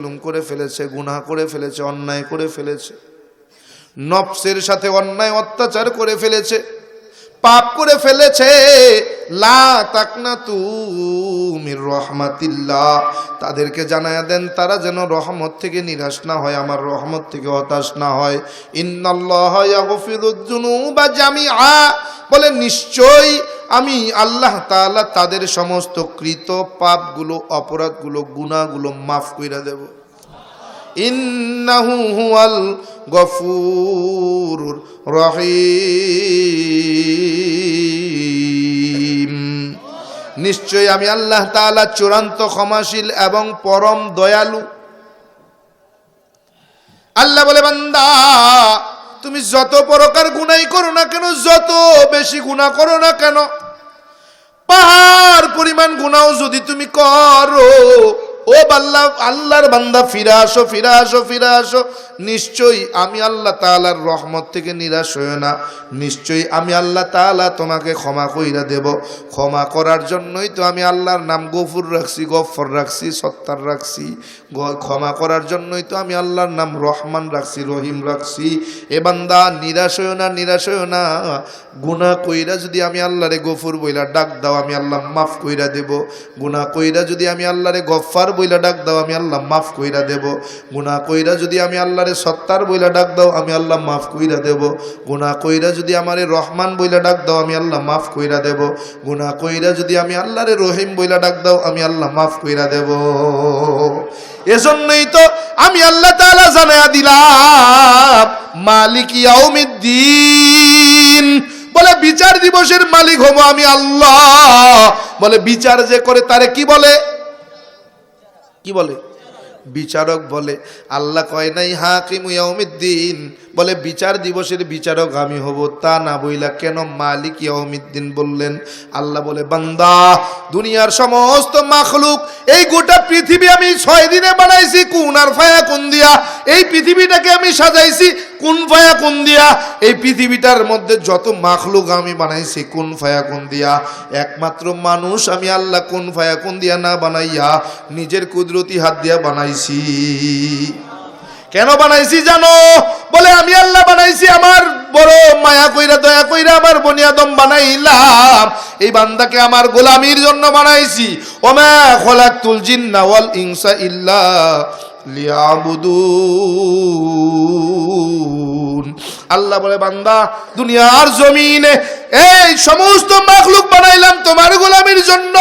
জুলুম করে ফেলেছে, গুনাহ করে ফেলেছে, অন্যায় করে ফেলেছে, নফসের সাথে অন্যায় অত্যাচার করে ফেলেছে, পাপ করে ফেলেছে। লা তাদেরকে জানায়া দেন, তারা যেন রহমত থেকে নিরাশ না হয়, আমার রহমত থেকে হতাশ না হয়। ইন্নাল্লাহ ইয়াগফিরুদ যুনুবা জামিআ। বলে, নিশ্চয়ই আমি আল্লাহ তাআলা তাদের সমস্ত কৃত পাপগুলো, অপরাধগুলো গুণাগুলো মাফ কইরা দেব। ইন্নাহু হুয়াল গফুর রহিম। নিশ্চয় আমি আল্লাহ তাআলা চূড়ান্ত ক্ষমাশীল এবং পরম দয়ালু। আল্লাহ বলে, বান্দা তুমি যত প্রকার গুণাই করো না কেন, যত বেশি গুণা করো না কেন? পাহাড় পরিমাণ গুণাও যদি তুমি করো ও বাল্লা, আল্লাহর বান্দা, ফিরে আসো ফিরে আসো ফিরে আসো। নিশ্চয়ই আমি আল্লাহ তাআলার রহমত থেকে নিরাশ হয়ে না। নিশ্চয়ই আমি আল্লাহ তাআলা তোমাকে ক্ষমা কইরা দেব। ক্ষমা করার জন্যই তো আমি আল্লাহর নাম গফুর রাখছি, গফর রাখছি, সত্তার রাখছি। ক্ষমা করার জন্যই তো আমি আল্লাহর নাম রহমান রাখছি, রহিম রাখছি। এ বান্দা, নিরাশ হয়েও না, নিরাশ হয়েও না। গুনাহ কইরা যদি আমি আল্লাহরে গফুর বইলা ডাক দাও, আমি আল্লাহ মাফ কইরা দেব। গুনাহ কইরা যদি আমি আল্লাহরে গফফার বইলা ডাক দাও, আমি আল্লাহ মাফ কইরা দেব। গুনাহ কইরা যদি আমি আল্লাহরে সত্তার বইলা ডাক দাও, আমি আল্লাহ মাফ কইরা দেব। গুনাহ কইরা যদি আমারে রহমান বইলা ডাক দাও, আমি আল্লাহ মাফ কইরা দেব। গুনাহ কইরা যদি আমি আল্লাহরে রহিম বইলা ডাক দাও, আমি আল্লাহ মাফ কইরা দেব। এজন্যই তো আমি আল্লাহ তাআলা জানায়া দিলাম, মালিক ইয়াউমিদ্দিন। বলে, বিচার দিবসের মালিক হব আমি আল্লাহ। বলে, বিচার যে করে তারে কি বলে? কি বলে? বিচারক বলে, আল্লাহ কয় নাই, হাকিম ইয়াউমিদ্দিন। বলে, বিচার দিবসের বিচারক আমি হব। তা না বইলা কেন মালিক ইয়াউমিদ্দিন বললেন? আল্লাহ বলে, বান্দা, দুনিয়ার সমস্ত মাখলুক, এই গোটা পৃথিবী আমি ছয় দিনে বানাইছি। কুন আর ফায়া কুন দিয়া? এই পৃথিবীটাকে আমি সাজাইছি, কোন ফায়া কোন দিয়া? এই পৃথিবীটার মধ্যে যত মাখলুক আমি বানাইছি, কোন ফায়া কোন দিয়া? একমাত্র মানুষ আমি আল্লাহ কোন ফায়া কোন দিয়া না বানাইয়া নিজের কুদরতি হাত দিয়া বানাইছি। কেন বানাইছি জানো? বলে আমি আল্লাহ বানাইছি, আমার বড় মায়া কইরা, দয়া কইরা আমার বনিয়াদম বানাইলাম। এই বান্দাকে আমার গোলামির জন্য বানাইছি। ওমা খলাকতুল জিন্না ওয়াল ইনসা ইল্লা আল্লাহ বলে, বান্দা, দুনিয়ার জমিনে এই সমস্ত মাখলুক বানাইলাম তোমার গোলামির জন্য।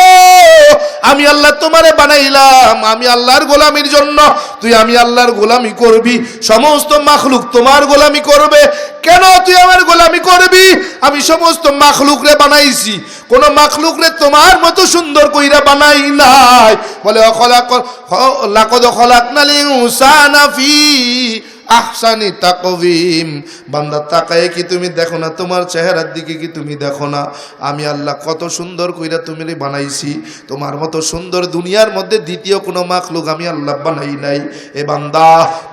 আমি আল্লাহ তোমারে বানাইলাম, আমি আল্লাহর গোলামির জন্য। তুই আমি আল্লাহর গোলামি করবি, সমস্ত মাখলুক তোমার গোলামি করবে। কেন তুই আমার গোলামি করবি? আমি সমস্ত মাখলুকরে বানাইছি। কোন মাখলুকরে তোমার মতো সুন্দর কইরা বানাই নাই। বলে লাকদ খলাকনাল উসা ফি আহসানি তাকবিম বান্দা, তাকায় কি তুমি দেখো না? তোমার চেহারার দিকে কি তুমি দেখো না? আমি আল্লাহ কত সুন্দর কইরা তুমি বানাইছি। তোমার মতো সুন্দর দুনিয়ার মধ্যে দ্বিতীয় কোনো মাখলুক আমি আল্লাহ বানাই নাই। এ বান্দা,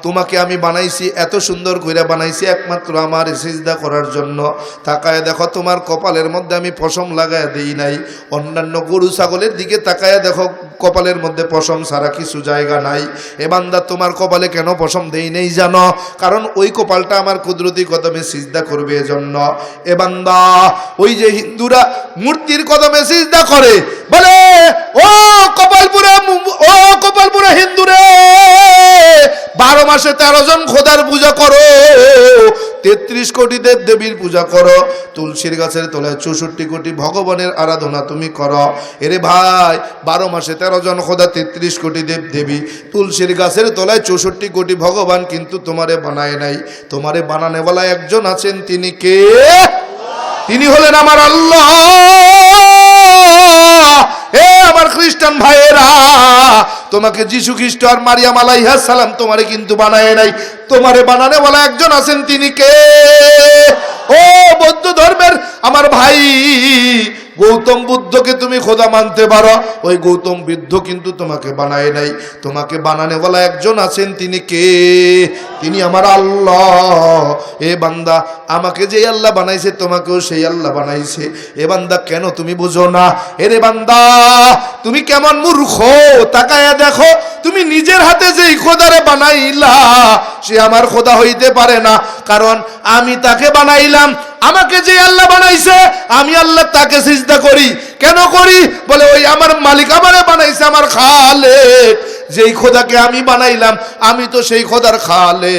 তোমাকে আমি বানাইছি, এত সুন্দর কইরা বানাইছি একমাত্র আমার সিজদা করার জন্য। তাকায় দেখো, তোমার কপালের মধ্যে আমি পশম লাগায় দেই নাই। অন্যান্য গরু, ছাগলের দিকে তাকায় দেখো কপালের মধ্যে পশম ছাড়া কিছু জায়গা নাই। এ বান্দা তোমার কপালে কেন পশম দেই নেই জানো? কারণ ওই কপালটা আমার কুদরতি কদমে সিজদা করবে এজন্য। এ বান্দা, ওই যে হিন্দুরা মূর্তির কদমে সিজদা করে, বলে, ও কপালপুরা ও কপালপুরা হিন্দুরে, বারো মাসে তেরো জন খোদার পূজা করো। তেত্রিশ কোটি দেব দেবীর পূজা করো, তুলসীর গাছের তলায় চৌষট্টি কোটি ভগবানের আরাধনা তুমি করো। এরে ভাই, বারো মাসে তেরো জন খোদা তেত্রিশ কোটি দেব দেবী তুলসীর গাছের তলায় চৌষট্টি কোটি ভগবান কিন্তু তোমারে বানায় নাই। তোমারে বানানেওয়ালা একজন আছেন, তিনি কে? তিনি হলেন আমার আল্লাহ! তোমাকে যিশু খ্রিস্ট আর মারিয়াম আলাইহা সালাম তোমারে কিন্তু বানায় নাই। তোমারে বানানে বলা একজন আছেন তিনি কে? ও বৌদ্ধ ধর্মের আমার ভাই গৌতম বুদ্ধকে তুমি খোদা মানতে পারো। ওই গৌতম বুদ্ধ কিন্তু তোমাকে বানায় নাই। তোমাকে বানানে বলা একজন আছেন, তিনি কে? তিনি আমার আল্লাহ। এ বান্দা, আমাকে যে আল্লাহ বানাইছে, তোমাকেও সেই আল্লাহ বানাইছে। এ বান্দা, কেন তুমি বুঝো না? এরে বান্দা, তুমি কেমন মূর্খ? তাকায়া দেখো, তুমি নিজের হাতে যেই খোদারে বানাইলা, সে আমার খোদা হইতে পারে না। কারণ আমি তাকে বানাইলাম আমাকে যে আল্লাহ বানাইছে, আমি আল্লাহ তাকে সিজদা করি। কেন করি? বলে, ওই আমার মালিক আমারে বানাইছে, আমার খালে যেই খোদাকে আমি বানাইলাম, আমি তো সেই খোদার খালে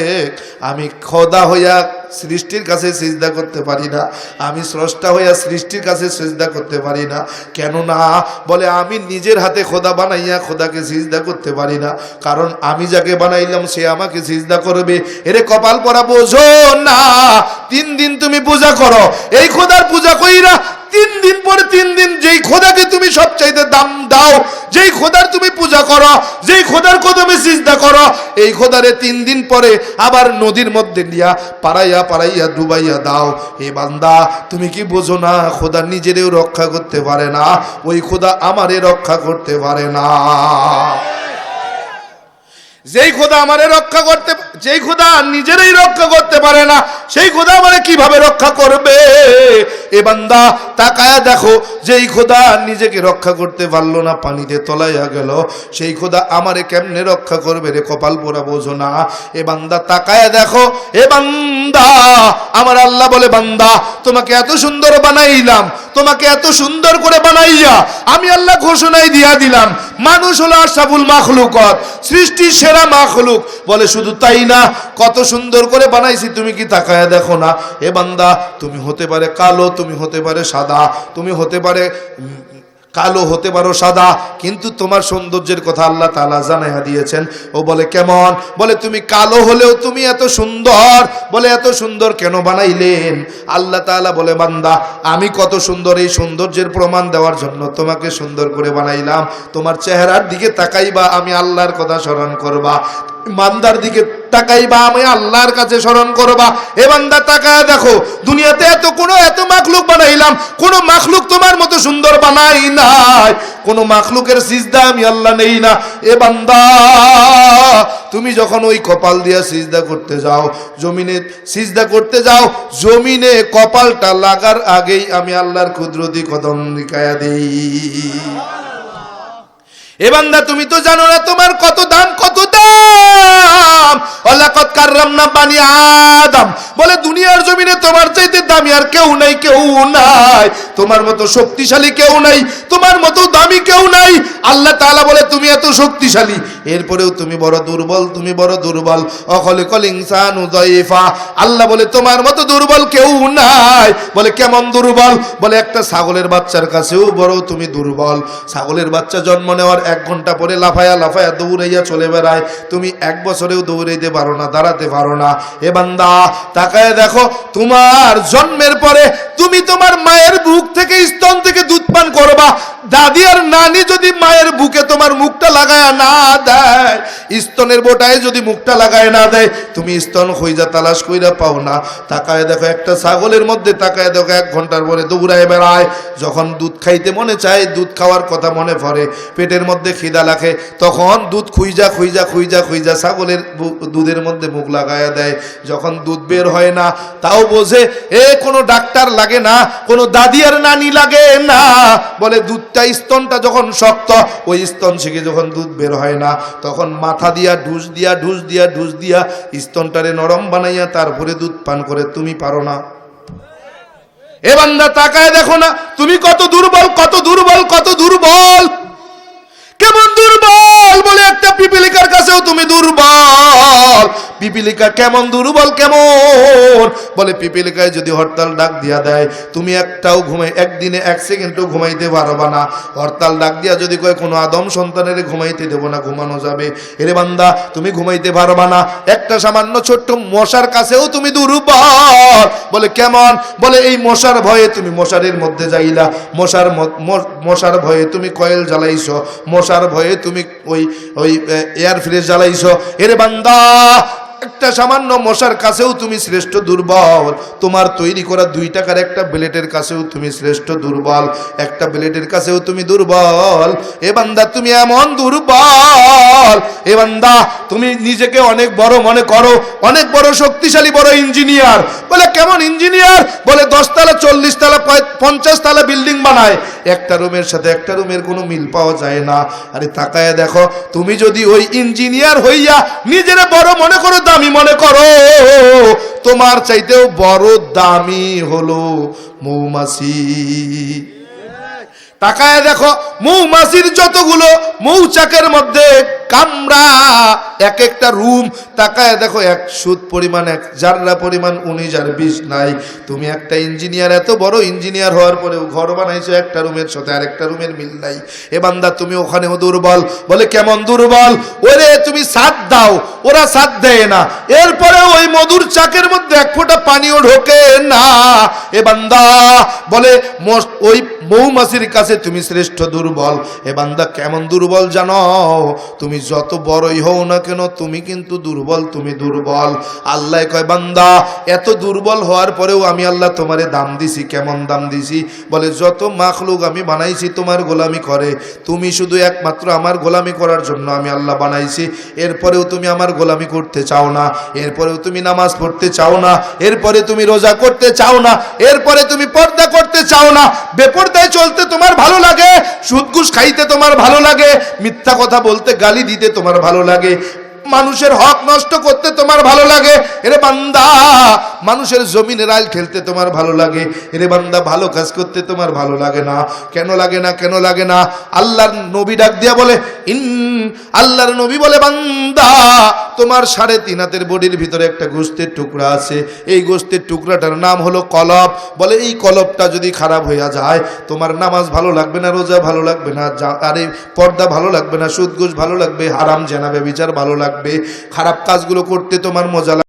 আমি খোদা হইয়া সৃষ্টির কাছে সিজদা করতে পারি না। আমি স্রষ্টা হইয়া সৃষ্টির কাছে সিজদা করতে পারি না। কেন না বলে, আমি নিজের হাতে খোদা বানাইয়া খোদাকে সিজদা করতে পারি না। কারণ আমি যাকে বানাইলাম, সে আমাকে সিজদা করবে। এরে কপাল পরা বোঝো না। তিন দিন তুমি পূজা করো। এই খোদার পূজা কইরা তিন দিন পরে তিন দিন যেই খোদাকে তুমি সবচাইতে দাম দাও, যেই খোদার তুমি পূজা করো, যেই খোদার কদমে সিজদা করো, এই খোদারে তিন দিন পরে আবার নদীর মধ্যে নিয়া পাড়াইয়া পাড়াইয়া ডুবাইয়া দাও। এ বান্দা, তুমি কি বোঝো না, খোদা নিজেরেও রক্ষা করতে পারে না, ওই খোদা আমারে রক্ষা করতে পারে না। যেই খোদা আমারে রক্ষা করতে, যেই খোদা নিজেরই রক্ষা করতে পারে না, সেই খোদা আমারে কীভাবে রক্ষা করবে? এ বান্দা, তাকায়া দেখো, যেই খোদা নিজেকে রক্ষা করতে পারল না, পানিতে তলাইয়া গেল, সেই খোদা আমারে কেমনে রক্ষা করবে রে কপাল পোড়া বোঝো না। এ বান্দা, তাকায়া দেখো, এ বান্দা, আমার আল্লাহ বলে, বান্দা, তোমাকে এত সুন্দর বানাইলাম, তোমাকে এত সুন্দর করে বানাইয়া আমি আল্লাহ ঘোষণাই দিয়া দিলাম, মানুষ হলো আশাফুল মাখলুকত, সৃষ্টির সেরা মাখলুক। বলে, শুধু তাই না, কত সুন্দর করে বানাইছি, তুমি কি তাকায় দেখো না? এ বান্দা, তুমি হতে পারে কালো, তুমি হতে পারে সাদা, তুমি হতে পারে কালো হতে পারো সাদা, কিন্তু তোমার সৌন্দর্যের কথা আল্লাহ তালা জানাইয়া দিয়েছেন। ও বলে, কেমন? বলে, তুমি কালো হলেও তুমি এত সুন্দর। বলে, এত সুন্দর কেন বানাইলেন? আল্লাহ তাআলা বলে, বান্দা, আমি কত সুন্দর এই সৌন্দর্যের প্রমাণ দেওয়ার জন্য তোমাকে সুন্দর করে বানাইলাম। তোমার চেহারার দিকে তাকাইবা, আমি আল্লাহর কথা স্মরণ করবা। মান্দার দিকে তাকাইবা, আমি আল্লাহর কাছে স্মরণ করবা। তাকায় দেখো, দুনিয়াতে এত কোনো, এত মাখলুক বানাইলাম মাখলুক তোমার মতো সুন্দর বানাই নাই। মাখলুকের সিজদা আমি আল্লাহ নেই না। এ বান্দা, তুমি যখন ওই কপাল দিয়া সিজদা করতে যাও, জমিনে সিজদা করতে যাও, জমিনে কপালটা লাগার আগেই আমি আল্লাহর কুদরতি কদম নিকায়া দিই। এ বান্দা, তুমি তো জানো না তোমার কত দাম কত দাম অলাকত কাররাম না বানি আদম। বলে, দুনিয়ার জমিনে তোমার চাইতে দামি আর কেউ নাই কেউ নাই। তোমার মতো শক্তিশালী কেউ নাই, তোমার মতো দামি কেউ নাই। আল্লাহ বলে, তুমি এত শক্তিশালী। এরপরেও তুমি বড় দুর্বল, তুমি বড় দুর্বল। অকলে আল্লাহ বলে, তোমার মতো দুর্বল কেউ নাই। বলে, কেমন দুর্বল? বলে, একটা ছাগলের বাচ্চার কাছেও বড় তুমি দুর্বল। ছাগলের বাচ্চা জন্ম নেওয়ার এক ঘণ্টা পরে লাফায়া লাফায়া দৌড়াইয়া চলে বেড়ায়। তুমি এক বছরেও দৌড়াইতে পারো না, দাঁড়াতে পারো না। এ বান্দা, তাকায় দেখো, তোমার জন্মের পরে তুমি তোমার মায়ের বুক থেকে স্তন থেকে দুধ পান করবা দাদি আর নানি যদি মায়ের বুকে তোমার মুখটা লাগায় না দেয়, স্তনের বোটায় যদি মুখটা লাগায় না দেয়, তুমি স্তন হইজা তালাশ কইরা পাও না। তাকায় দেখো একটা ছাগলের মধ্যে, তাকায় দেখো এক ঘণ্টার পরে দৌড়ায় বেড়ায়। যখন দুধ খাইতে মনে চায়, দুধ খাওয়ার কথা মনে পড়ে। পেটের মধ্যে খিদা লাগে, তখন দুধ খুইজা খুইজা খুইজা খুইজা ছাগলের দুধের মধ্যে মুখ লাগায়া দেয়। যখন দুধ বের হয় না, তাও বোঝে, এ, কোনো ডাক্তার লাগে না, কোনো দাদি আর নানি লাগে না। বলে দুধটা স্তনটা যখন শক্ত, ওই স্তন থেকে যখন দুধ বের হয় না, তখন মাথা দিয়া ঢুস দিয়া ঢুস দিয়া ঢুস দিয়া স্তনটারে নরম বানাইয়া তারপরে দুধ পান করে, তুমি পারো না। এ বান্দা, তাকায় দেখো না, তুমি কত দুর্বল কত দুর্বল কত দুর্বল। কেমন দুর্বল বলে একটা পিপিলিকার কাছেও তুমি দুর্বল। পিপিলিকা কেমন দুর্বল, কেমন? বলে পিপিলিকায় যদি হরতাল ডাক দিয়া দেয়, তুমি একটাও ঘুমাই, একদিনে এক সেকেন্ডও ঘুমাইতে পারবা না। হরতাল ডাক দিয়া যদি কয়, কোনো আদম সন্তানের ঘুমাইতে দেবো না, ঘুমানো যাবে। এরে বান্দা, তুমি ঘুমাইতে পারবা না। একটা সামান্য ছোট্ট মশার কাছেও তুমি দুর্বল। বলে, কেমন? বলে, এই মশার ভয়ে তুমি মশারির মধ্যে যাইলা। মশার মশার ভয়ে তুমি কয়েল জ্বালাইছো। মশার ভয়ে তুমি ওই ওই এয়ার ফ্রেশ জ্বালাইছো। এরে বান্দা একটা সামান্য মশার কাছেও তুমি শ্রেষ্ঠ দুর্বল। তোমার তৈরি করা দুই টাকার একটা ব্লেডের কাছেও তুমি শ্রেষ্ঠ দুর্বল। একটা ব্লেডের কাছেও তুমি দুর্বল। এ বান্দা, তুমি এমন দুর্বল। এ বান্দা, তুমি নিজেকে অনেক বড় মনে করো। অনেক বড় শক্তিশালী, বড় ইঞ্জিনিয়ার। বলে, কেমন ইঞ্জিনিয়ার? বলে, দশতলা চল্লিশ তলা পঞ্চাশ তালা বিল্ডিং বানায়। একটা রুমের সাথে একটা রুমের কোনো মিল পাওয়া যায় না। আরে তাকায় দেখো, তুমি যদি ওই ইঞ্জিনিয়ার হইয়া নিজেরা বড় মনে করো দামি মনে করো। তোমার চাইতেও বড় দামি হলো মৌমাছি। তাকায় দেখো, মৌমাছির যতগুলো মৌচাকের মধ্যে কামরা, এক একটা রুম, তাকায় দেখো এক সুদ পরিমাণ, এক জাররা পরিমাণ, উনিশ আর বিশ নাই। তুমি একটা ইঞ্জিনিয়ার, এত বড় ইঞ্জিনিয়ার হওয়ার পরেও ঘর বানাইছো একটা রুমের সাথে আরেকটা রুমের মিল নাই। এ বান্দা, তুমি ওখানেও দুর্বল। বলে, কেমন দুর্বল? ওরে, তুমি সাথ দাও, ওরা সাথ দেয় না। এরপরে ওই মধুর চাকের মধ্যে এক ফোঁটা পানিও ঢোকে না। এ বান্দা, বলে ওই মৌমাছির কাছে তুমি শ্রেষ্ঠ দুর্বল। এ বান্দা, কেমন দুর্বল জানো? তুমি যত বড়ই হও না কেন, তুমি কিন্তু দুর্বল, তুমি দুর্বল। আল্লাহ কয়, বান্দা, এত দুর্বল হওয়ার পরেও আমি আল্লাহ তোমারে দাম দিছি, কেমন দাম দিছি? বলে, যত মাখলুক আমি বানাইছি, তোমার গোলামি করে। তুমি শুধু একমাত্র আমার গোলামি করার জন্য আমি আল্লাহ বানাইছি। এরপরেও তুমি আমার গোলামি করতে চাও না। এরপরেও তুমি নামাজ পড়তে চাও না। এরপরে তুমি রোজা করতে চাও না। এরপরে তুমি পর্দা করতে চাও না। বেপর্দায় চলতে তোমার ভালো লাগে। সুদঘুষ খাইতে তোমার ভালো লাগে। মিথ্যা কথা বলতে গালি দিতে তোমার ভালো লাগে। মানুষের হক নষ্ট করতে তোমার ভালো লাগে? এরে বান্দা, মানুষের জমিনের আইল খেলতে তোমার ভালো লাগে। এরে বান্দা, ভালো কাজ করতে তোমার ভালো লাগে না। কেন লাগে না, কেন লাগে না? আল্লাহর নবী ডাক দিয়া বলে, ইন আল্লাহর নবী বলে, বান্দা, তোমার সাড়ে তিন হাতের বডির ভিতরে একটা গোস্তের টুকরা আছে। এই গোস্তের টুকরাটার নাম হলো কলব বলে, এই কলবটা যদি খারাপ হইয়া যায়, তোমার নামাজ ভালো লাগবে না, রোজা ভালো লাগবে না আরে পর্দা ভালো লাগবে না সুদ ঘুষ ভালো লাগবে, হারাম জেনাবে বিচার ভালো লাগবে খারাপ কাজগুলো করতে তোমার মজা লাগবে।